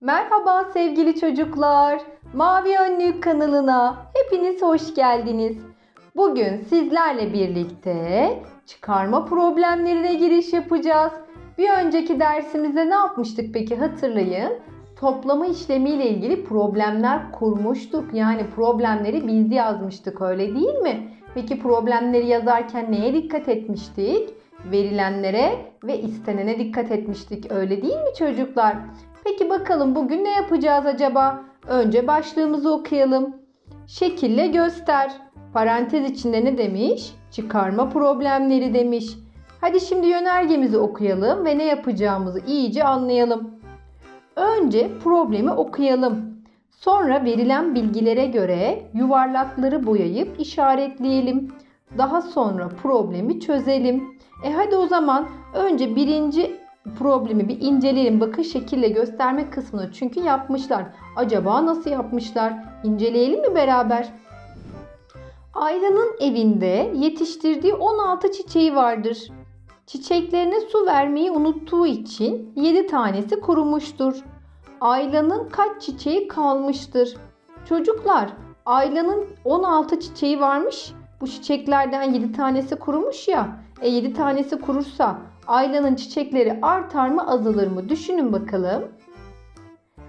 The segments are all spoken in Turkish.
Merhaba sevgili çocuklar. Mavi Önlük kanalına hepiniz hoş geldiniz. Bugün sizlerle birlikte çıkarma problemlerine giriş yapacağız. Bir önceki dersimizde ne yapmıştık peki hatırlayın. Toplama işlemiyle ilgili problemler kurmuştuk. Yani problemleri biz yazmıştık öyle değil mi? Peki problemleri yazarken neye dikkat etmiştik? Verilenlere ve istenene dikkat etmiştik. Öyle değil mi çocuklar? Peki bakalım bugün ne yapacağız acaba? Önce başlığımızı okuyalım. Şekille göster. Parantez içinde ne demiş? Çıkarma problemleri demiş. Hadi şimdi yönergemizi okuyalım ve ne yapacağımızı iyice anlayalım. Önce problemi okuyalım. Sonra verilen bilgilere göre yuvarlakları boyayıp işaretleyelim. Daha sonra problemi çözelim. E hadi o zaman önce birinci problemi bir inceleyelim. Bakın şekille gösterme kısmını çünkü yapmışlar. Acaba nasıl yapmışlar? İnceleyelim mi beraber? Ayla'nın evinde yetiştirdiği 16 çiçeği vardır. Çiçeklerine su vermeyi unuttuğu için 7 tanesi kurumuştur. Ayla'nın kaç çiçeği kalmıştır? Çocuklar, Ayla'nın 16 çiçeği varmış. Bu çiçeklerden 7 tanesi kurumuş ya. E 7 tanesi kurursa Ayla'nın çiçekleri artar mı azalır mı? Düşünün bakalım.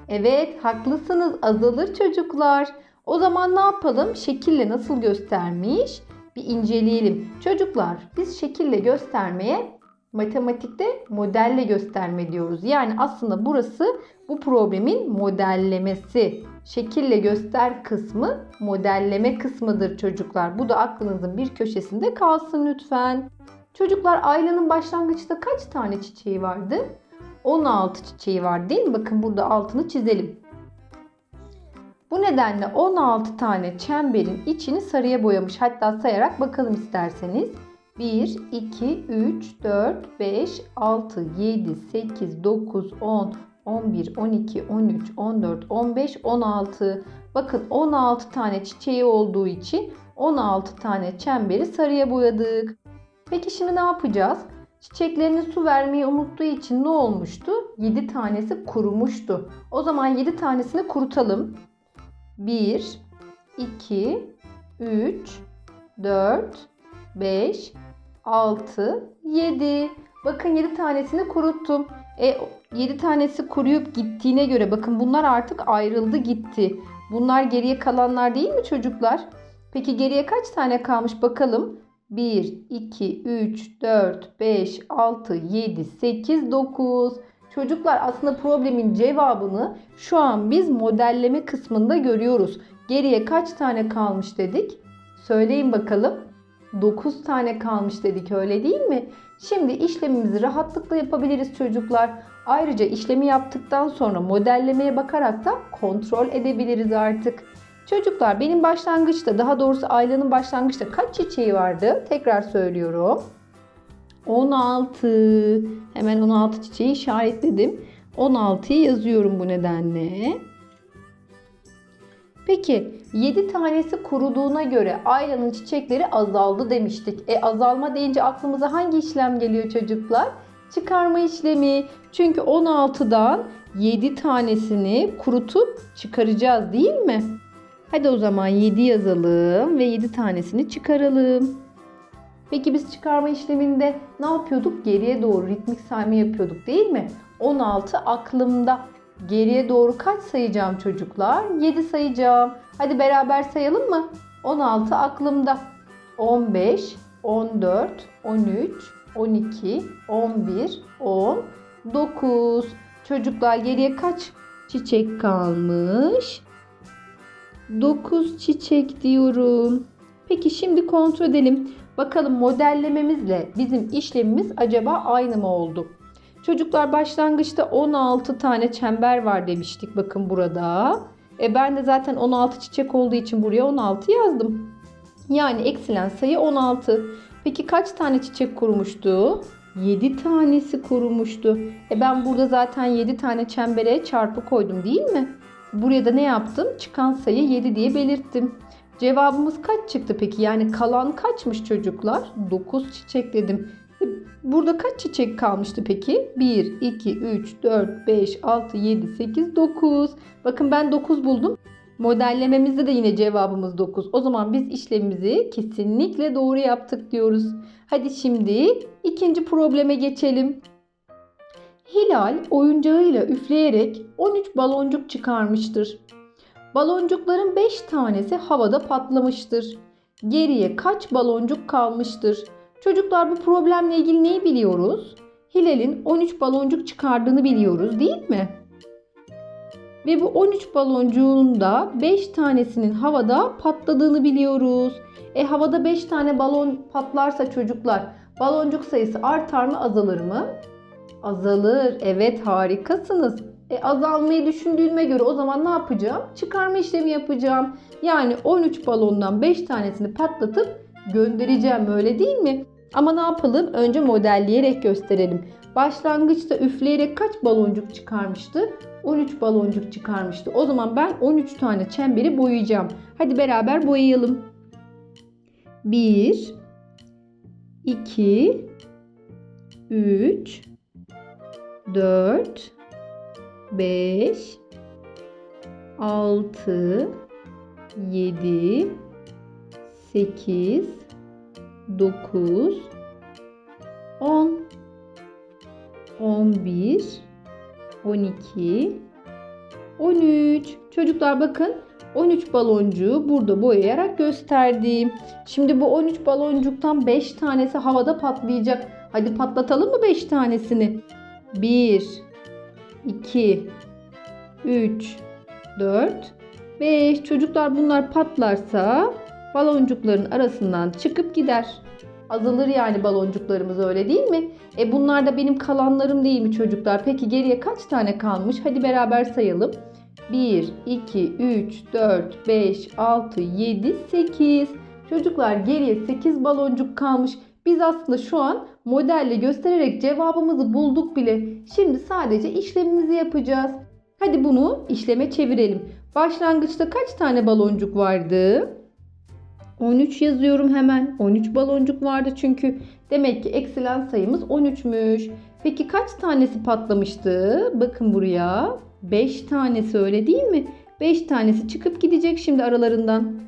Evet haklısınız azalır çocuklar. O zaman ne yapalım? Şekille nasıl göstermiş? Bir inceleyelim. Çocuklar biz şekille göstermeye matematikte modelle gösterme diyoruz. Yani aslında burası bu problemin modellemesi. Şekille göster kısmı modelleme kısmıdır çocuklar. Bu da aklınızın bir köşesinde kalsın lütfen. Çocuklar Ayla'nın başlangıçta kaç tane çiçeği vardı? 16 çiçeği var değil mi? Bakın burada altını çizelim. Bu nedenle 16 tane çemberin içini sarıya boyamış. Hatta sayarak bakalım isterseniz. 1, 2, 3, 4, 5, 6, 7, 8, 9, 10, 11, 12, 13, 14, 15, 16. Bakın 16 tane çiçeği olduğu için 16 tane çemberi sarıya boyadık. Peki şimdi ne yapacağız? Çiçeklerine su vermeyi unuttuğu için ne olmuştu? 7 tanesi kurumuştu. O zaman 7 tanesini kurutalım. 1, 2, 3, 4, 5, 6, 7. Bakın 7 tanesini kuruttum. E 7 tanesi kuruyup gittiğine göre bakın bunlar artık ayrıldı gitti. Bunlar geriye kalanlar değil mi çocuklar? Peki geriye kaç tane kalmış bakalım? 1, 2, 3, 4, 5, 6, 7, 8, 9. Çocuklar aslında problemin cevabını şu an biz modelleme kısmında görüyoruz. Geriye kaç tane kalmış dedik? Söyleyin bakalım. 9 tane kalmış dedik öyle değil mi? Şimdi işlemimizi rahatlıkla yapabiliriz çocuklar. Ayrıca işlemi yaptıktan sonra modellemeye bakarak da kontrol edebiliriz artık. Çocuklar benim başlangıçta daha doğrusu Ayla'nın başlangıçta kaç çiçeği vardı? Tekrar söylüyorum. 16. Hemen 16 çiçeği işaretledim. 16'yı yazıyorum bu nedenle. Peki 7 tanesi kuruduğuna göre Ayla'nın çiçekleri azaldı demiştik. E azalma deyince aklımıza hangi işlem geliyor çocuklar? Çıkarma işlemi. Çünkü 16'dan 7 tanesini kurutup çıkaracağız değil mi? Hadi o zaman 7 yazalım ve 7 tanesini çıkaralım. Peki biz çıkarma işleminde ne yapıyorduk? Geriye doğru ritmik sayma yapıyorduk değil mi? 16 aklımda. Geriye doğru kaç sayacağım çocuklar? 7 sayacağım. Hadi beraber sayalım mı? 16 aklımda. 15, 14, 13, 12, 11, 10, 9. Çocuklar geriye kaç çiçek kalmış? 9 çiçek diyorum. Peki şimdi kontrol edelim. Bakalım modellememizle bizim işlemimiz acaba aynı mı oldu? Çocuklar başlangıçta 16 tane çember var demiştik bakın burada. E ben de zaten 16 çiçek olduğu için buraya 16 yazdım. Yani eksilen sayı 16. Peki kaç tane çiçek kurumuştu? 7 tanesi kurumuştu. E ben burada zaten 7 tane çembere çarpı koydum değil mi? Buraya da ne yaptım? Çıkan sayı 7 diye belirttim. Cevabımız kaç çıktı peki? Yani kalan kaçmış çocuklar? 9 çiçek dedim. Burada kaç çiçek kalmıştı peki? 1, 2, 3, 4, 5, 6, 7, 8, 9. Bakın ben 9 buldum. Modellememizde de yine cevabımız 9. O zaman biz işlemimizi kesinlikle doğru yaptık diyoruz. Hadi şimdi ikinci probleme geçelim. Hilal oyuncağıyla üfleyerek 13 baloncuk çıkarmıştır. Baloncukların 5 tanesi havada patlamıştır. Geriye kaç baloncuk kalmıştır? Çocuklar bu problemle ilgili neyi biliyoruz? Hilal'in 13 baloncuk çıkardığını biliyoruz değil mi? Ve bu 13 baloncuğun da 5 tanesinin havada patladığını biliyoruz. E havada 5 tane balon patlarsa çocuklar baloncuk sayısı artar mı azalır mı? Azalır. Evet harikasınız. E, azalmayı düşündüğüme göre o zaman ne yapacağım? Çıkarma işlemi yapacağım. Yani 13 balondan 5 tanesini patlatıp göndereceğim öyle değil mi? Ama ne yapalım? Önce modelleyerek gösterelim. Başlangıçta üfleyerek kaç baloncuk çıkarmıştı? 13 baloncuk çıkarmıştı. O zaman ben 13 tane çemberi boyayacağım. Hadi beraber boyayalım. 1 2 3 4 5 6 7 8 9 10 11 12 13 Çocuklar bakın 13 baloncuğu burada boyayarak gösterdim. Şimdi bu 13 baloncuktan 5 tanesi havada patlayacak. Hadi patlatalım mı 5 tanesini? 1 2 3 4 5 Çocuklar bunlar patlarsa baloncukların arasından çıkıp gider. Azalır yani baloncuklarımız öyle değil mi? E bunlar da benim kalanlarım değil mi çocuklar? Peki geriye kaç tane kalmış? Hadi beraber sayalım. 1, 2, 3, 4, 5, 6, 7, 8. Çocuklar geriye 8 baloncuk kalmış. Biz aslında şu an modelle göstererek cevabımızı bulduk bile. Şimdi sadece işlemimizi yapacağız. Hadi bunu işleme çevirelim. Başlangıçta kaç tane baloncuk vardı? 13 yazıyorum hemen. 13 baloncuk vardı çünkü. Demek ki eksilen sayımız 13'müş. Peki kaç tanesi patlamıştı? Bakın buraya. 5 tanesi öyle değil mi? 5 tanesi çıkıp gidecek şimdi aralarından.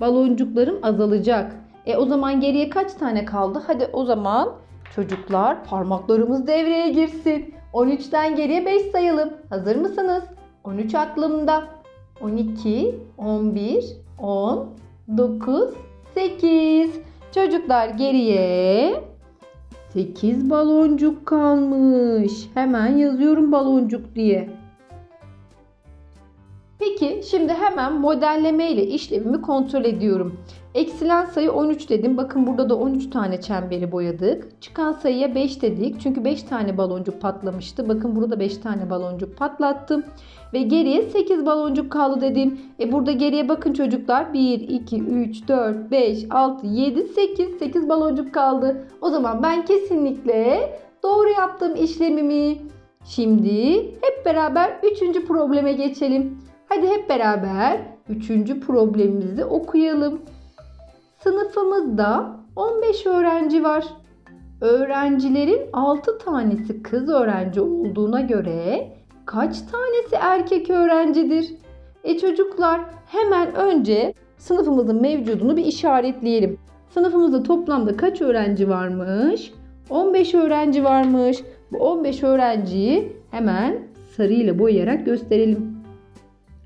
Baloncuklarım azalacak. E o zaman geriye kaç tane kaldı? Hadi o zaman çocuklar parmaklarımız devreye girsin. 13'ten geriye 5 sayalım. Hazır mısınız? 13 aklımda. 12, 11, 10, 9, 8. Çocuklar geriye 8 baloncuk kalmış. Hemen yazıyorum baloncuk diye. Peki şimdi hemen modelleme ile işlemimi kontrol ediyorum. Eksilen sayı 13 dedim. Bakın burada da 13 tane çemberi boyadık. Çıkan sayıya 5 dedik. Çünkü 5 tane baloncuk patlamıştı. Bakın burada 5 tane baloncuk patlattım. Ve geriye 8 baloncuk kaldı dedim. E burada geriye bakın çocuklar. 1, 2, 3, 4, 5, 6, 7, 8. 8 baloncuk kaldı. O zaman ben kesinlikle doğru yaptım işlemimi. Şimdi hep beraber 3. probleme geçelim. Hadi hep beraber 3. problemimizi okuyalım. Sınıfımızda 15 öğrenci var. Öğrencilerin 6 tanesi kız öğrenci olduğuna göre kaç tanesi erkek öğrencidir? E çocuklar hemen önce sınıfımızın mevcudunu bir işaretleyelim. Sınıfımızda toplamda kaç öğrenci varmış? 15 öğrenci varmış. Bu 15 öğrenciyi hemen sarıyla boyayarak gösterelim.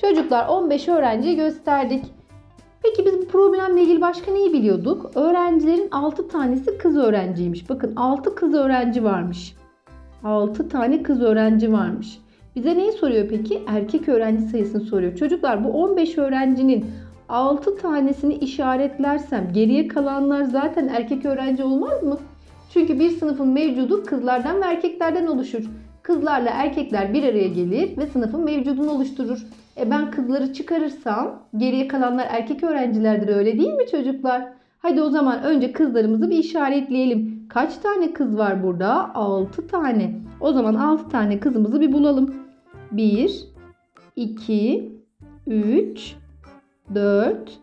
Çocuklar 15 öğrenciyi gösterdik. Peki biz bu problemle ilgili başka neyi biliyorduk? Öğrencilerin 6 tanesi kız öğrenciymiş. Bakın 6 kız öğrenci varmış. 6 tane kız öğrenci varmış. Bize neyi soruyor peki? Erkek öğrenci sayısını soruyor. Çocuklar bu 15 öğrencinin 6 tanesini işaretlersem geriye kalanlar zaten erkek öğrenci olmaz mı? Çünkü bir sınıfın mevcudu kızlardan ve erkeklerden oluşur. Kızlarla erkekler bir araya gelir ve sınıfın mevcudunu oluşturur. E ben kızları çıkarırsam geriye kalanlar erkek öğrencilerdir öyle değil mi çocuklar? Hadi o zaman önce kızlarımızı bir işaretleyelim. Kaç tane kız var burada? 6 tane. O zaman 6 tane kızımızı bir bulalım. 1, 2, 3, 4,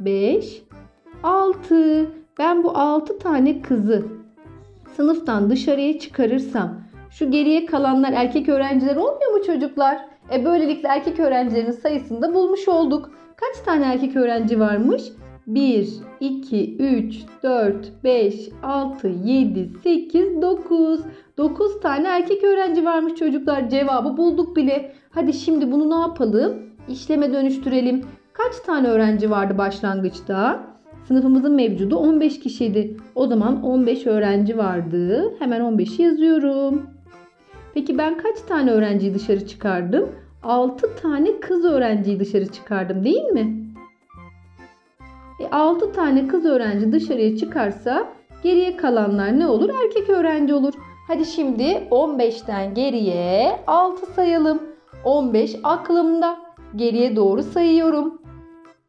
5, 6. Ben bu 6 tane kızı sınıftan dışarıya çıkarırsam şu geriye kalanlar erkek öğrenciler olmuyor mu çocuklar? E böylelikle erkek öğrencilerin sayısını da bulmuş olduk. Kaç tane erkek öğrenci varmış? 1, 2, 3, 4, 5, 6, 7, 8, 9. 9 tane erkek öğrenci varmış çocuklar. Cevabı bulduk bile. Hadi şimdi bunu ne yapalım? İşleme dönüştürelim. Kaç tane öğrenci vardı başlangıçta? Sınıfımızın mevcudu 15 kişiydi. O zaman 15 öğrenci vardı. Hemen 15'i yazıyorum. Peki ben kaç tane öğrenciyi dışarı çıkardım? 6 tane kız öğrenciyi dışarı çıkardım değil mi? E 6 tane kız öğrenci dışarıya çıkarsa geriye kalanlar ne olur? Erkek öğrenci olur. Hadi şimdi 15'ten geriye 6 sayalım. 15 aklımda. Geriye doğru sayıyorum.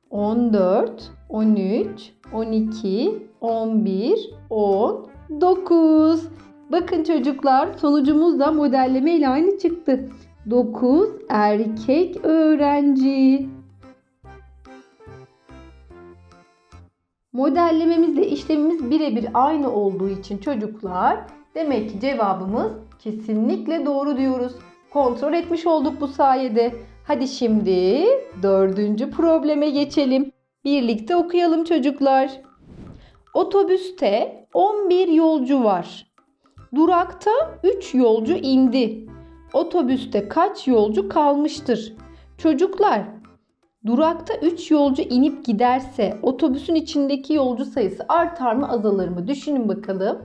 14, 13, 12, 11, 10, 9. Bakın çocuklar sonucumuz da modelleme ile aynı çıktı. 9 erkek öğrenci. Modellememizle işlemimiz birebir aynı olduğu için çocuklar demek ki cevabımız kesinlikle doğru diyoruz. Kontrol etmiş olduk bu sayede. Hadi şimdi dördüncü probleme geçelim. Birlikte okuyalım çocuklar. Otobüste 11 yolcu var. Durakta 3 yolcu indi. Otobüste kaç yolcu kalmıştır? Çocuklar, durakta 3 yolcu inip giderse otobüsün içindeki yolcu sayısı artar mı azalır mı? Düşünün bakalım.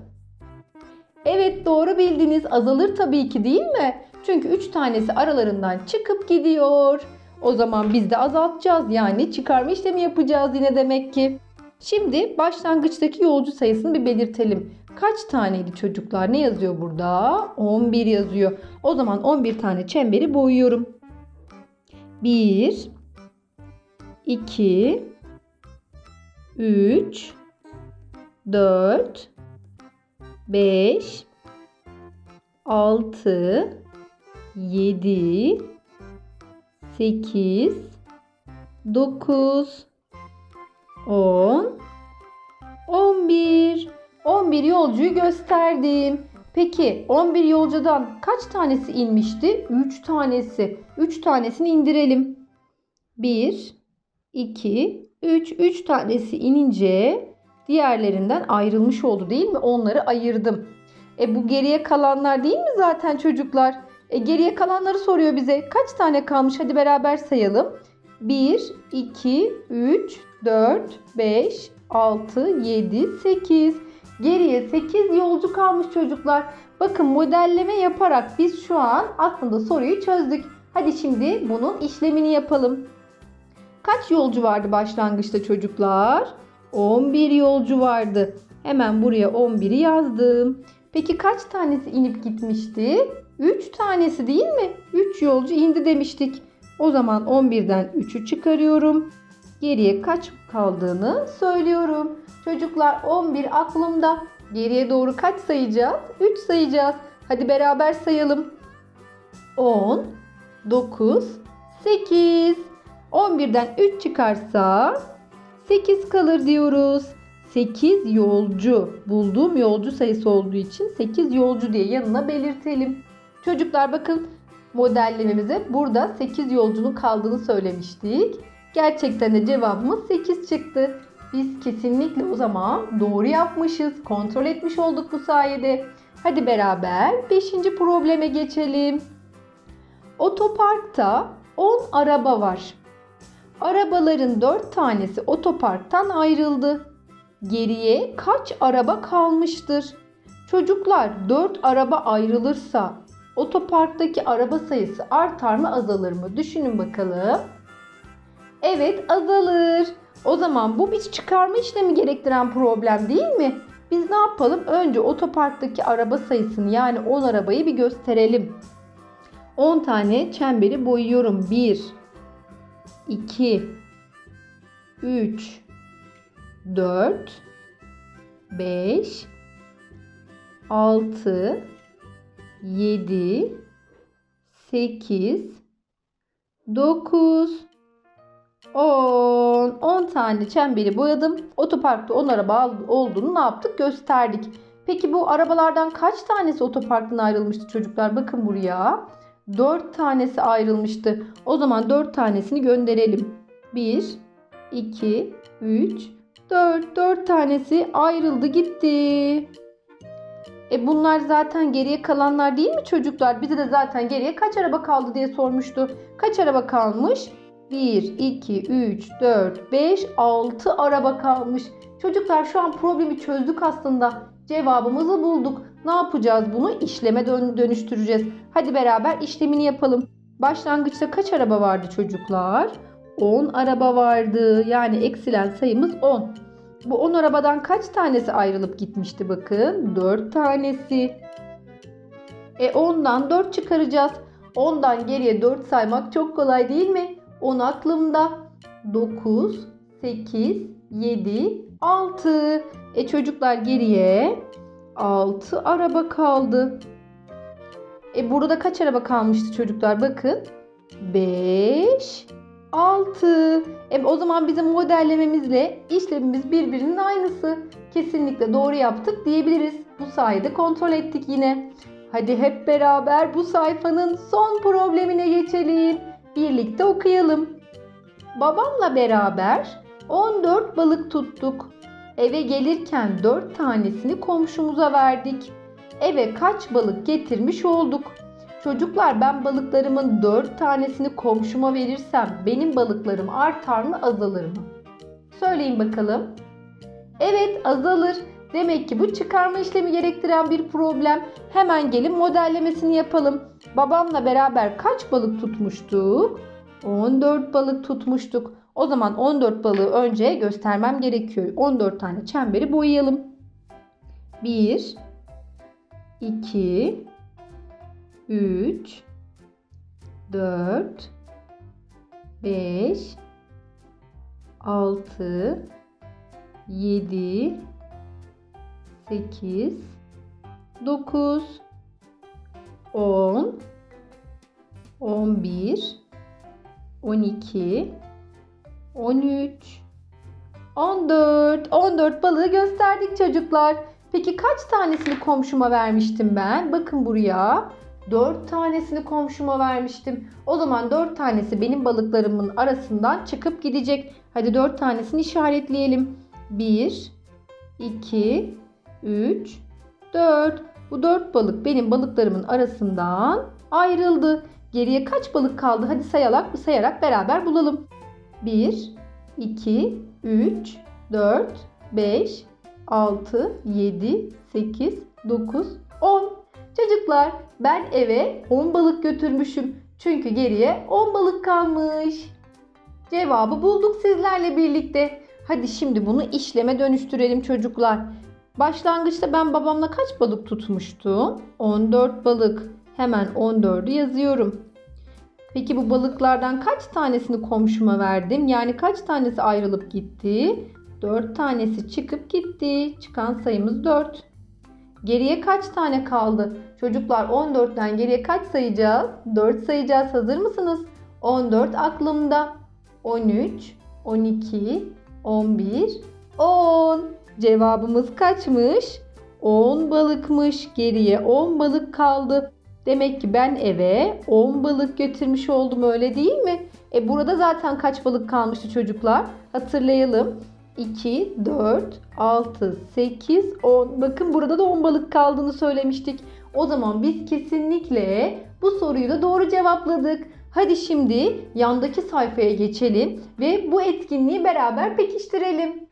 Evet doğru bildiniz. Azalır tabii ki değil mi? Çünkü 3 tanesi aralarından çıkıp gidiyor. O zaman biz de azaltacağız. Yani çıkarma işlemi yapacağız yine demek ki. Şimdi başlangıçtaki yolcu sayısını bir belirtelim. Kaç taneydi çocuklar? Ne yazıyor burada? 11 yazıyor. O zaman 11 tane çemberi boyuyorum. 1 2 3 4 5 6 7 8 9 10 11 11 yolcuyu gösterdim. Peki 11 yolcudan kaç tanesi inmişti? 3 tanesi. 3 tanesini indirelim. 1 2 3 3 tanesi inince diğerlerinden ayrılmış oldu değil mi? Onları ayırdım. E bu geriye kalanlar değil mi zaten çocuklar? E geriye kalanları soruyor bize. Kaç tane kalmış? Hadi beraber sayalım. 1, 2, 3, 4, 5, 6, 7, 8. Geriye 8 yolcu kalmış çocuklar. Bakın modelleme yaparak biz şu an aslında soruyu çözdük. Hadi şimdi bunun işlemini yapalım. Kaç yolcu vardı başlangıçta çocuklar? 11 yolcu vardı. Hemen buraya 11'i yazdım. Peki kaç tanesi inip gitmişti? 3 tanesi değil mi? 3 yolcu indi demiştik. O zaman 11'den 3'ü çıkarıyorum. Geriye kaç kaldığını söylüyorum. Çocuklar 11 aklımda. Geriye doğru kaç sayacağız? 3 sayacağız. Hadi beraber sayalım. 10, 9, 8. 11'den 3 çıkarsa 8 kalır diyoruz. 8 yolcu. Bulduğum yolcu sayısı olduğu için 8 yolcu diye yanına belirtelim. Çocuklar bakın modellememize burada 8 yolcunun kaldığını söylemiştik. Gerçekten de cevabımız 8 çıktı. Biz kesinlikle o zaman doğru yapmışız. Kontrol etmiş olduk bu sayede. Hadi beraber 5. probleme geçelim. Otoparkta 10 araba var. Arabaların 4 tanesi otoparktan ayrıldı. Geriye kaç araba kalmıştır? Çocuklar 4 araba ayrılırsa otoparktaki araba sayısı artar mı azalır mı? Düşünün bakalım. Evet azalır. O zaman bu bir çıkarma işlemi gerektiren problem değil mi? Biz ne yapalım? Önce otoparktaki araba sayısını yani 10 arabayı bir gösterelim. 10 tane çemberi boyuyorum. 1 2 3 4 5 6 7 8 9 10 10 tane çemberi boyadım. Otoparkta 10 araba olduğunu ne yaptık? Gösterdik. Peki bu arabalardan kaç tanesi otoparktan ayrılmıştı çocuklar? Bakın buraya. 4 tanesi ayrılmıştı. O zaman 4 tanesini gönderelim. 1 2 3 4 4 tanesi ayrıldı gitti. E bunlar zaten geriye kalanlar değil mi çocuklar? Bize de zaten geriye kaç araba kaldı diye sormuştu. Kaç araba kalmış? 1, 2, 3, 4, 5, 6 araba kalmış. Çocuklar şu an problemi çözdük aslında. Cevabımızı bulduk. Ne yapacağız bunu? İşleme dön- dönüştüreceğiz. Hadi beraber işlemini yapalım. Başlangıçta kaç araba vardı çocuklar? 10 araba vardı. Yani eksilen sayımız 10. Bu 10 arabadan kaç tanesi ayrılıp gitmişti bakın? 4 tanesi. E 10'dan 4 çıkaracağız. 10'dan geriye 4 saymak çok kolay değil mi? 10 aklımda. 9, 8, 7, 6. E çocuklar geriye 6 araba kaldı. E burada kaç araba kalmıştı çocuklar? Bakın. 5, 6. E o zaman bizim modellememizle işlemimiz birbirinin aynısı. Kesinlikle doğru yaptık diyebiliriz. Bu sayede kontrol ettik yine. Hadi hep beraber bu sayfanın son problemine geçelim. Birlikte okuyalım. Babamla beraber 14 balık tuttuk. Eve gelirken 4 tanesini komşumuza verdik. Eve kaç balık getirmiş olduk? Çocuklar ben balıklarımın 4 tanesini komşuma verirsem benim balıklarım artar mı azalır mı? Söyleyin bakalım. Evet azalır. Demek ki bu çıkarma işlemi gerektiren bir problem. Hemen gelin modellemesini yapalım. Babamla beraber kaç balık tutmuştuk? 14 balık tutmuştuk. O zaman 14 balığı önce göstermem gerekiyor. 14 tane çemberi boyayalım. 1 2 3 4 5 6 7 8 9 10 11 12 13 14 14 balığı gösterdik çocuklar. Peki kaç tanesini komşuma vermiştim ben? Bakın buraya. 4 tanesini komşuma vermiştim. O zaman 4 tanesi benim balıklarımın arasından çıkıp gidecek. Hadi 4 tanesini işaretleyelim. 1 2 3 4 Bu 4 balık benim balıklarımın arasından ayrıldı. Geriye kaç balık kaldı? Hadi sayarak sayarak beraber bulalım. 1 2 3 4 5 6 7 8 9 10 Çocuklar ben eve 10 balık götürmüşüm. Çünkü geriye 10 balık kalmış. Cevabı bulduk sizlerle birlikte. Hadi şimdi bunu işleme dönüştürelim çocuklar. Başlangıçta ben babamla kaç balık tutmuştum? 14 balık. Hemen 14'ü yazıyorum. Peki bu balıklardan kaç tanesini komşuma verdim? Yani kaç tanesi ayrılıp gitti? 4 tanesi çıkıp gitti. Çıkan sayımız 4. Geriye kaç tane kaldı? Çocuklar 14'ten geriye kaç sayacağız? 4 sayacağız. Hazır mısınız? 14 aklımda. 13, 12, 11, 10. Cevabımız kaçmış? 10 balıkmış. Geriye 10 balık kaldı. Demek ki ben eve 10 balık götürmüş oldum öyle değil mi? E burada zaten kaç balık kalmıştı çocuklar? Hatırlayalım. 2, 4, 6, 8, 10. Bakın burada da 10 balık kaldığını söylemiştik. O zaman biz kesinlikle bu soruyu da doğru cevapladık. Hadi şimdi yandaki sayfaya geçelim ve bu etkinliği beraber pekiştirelim.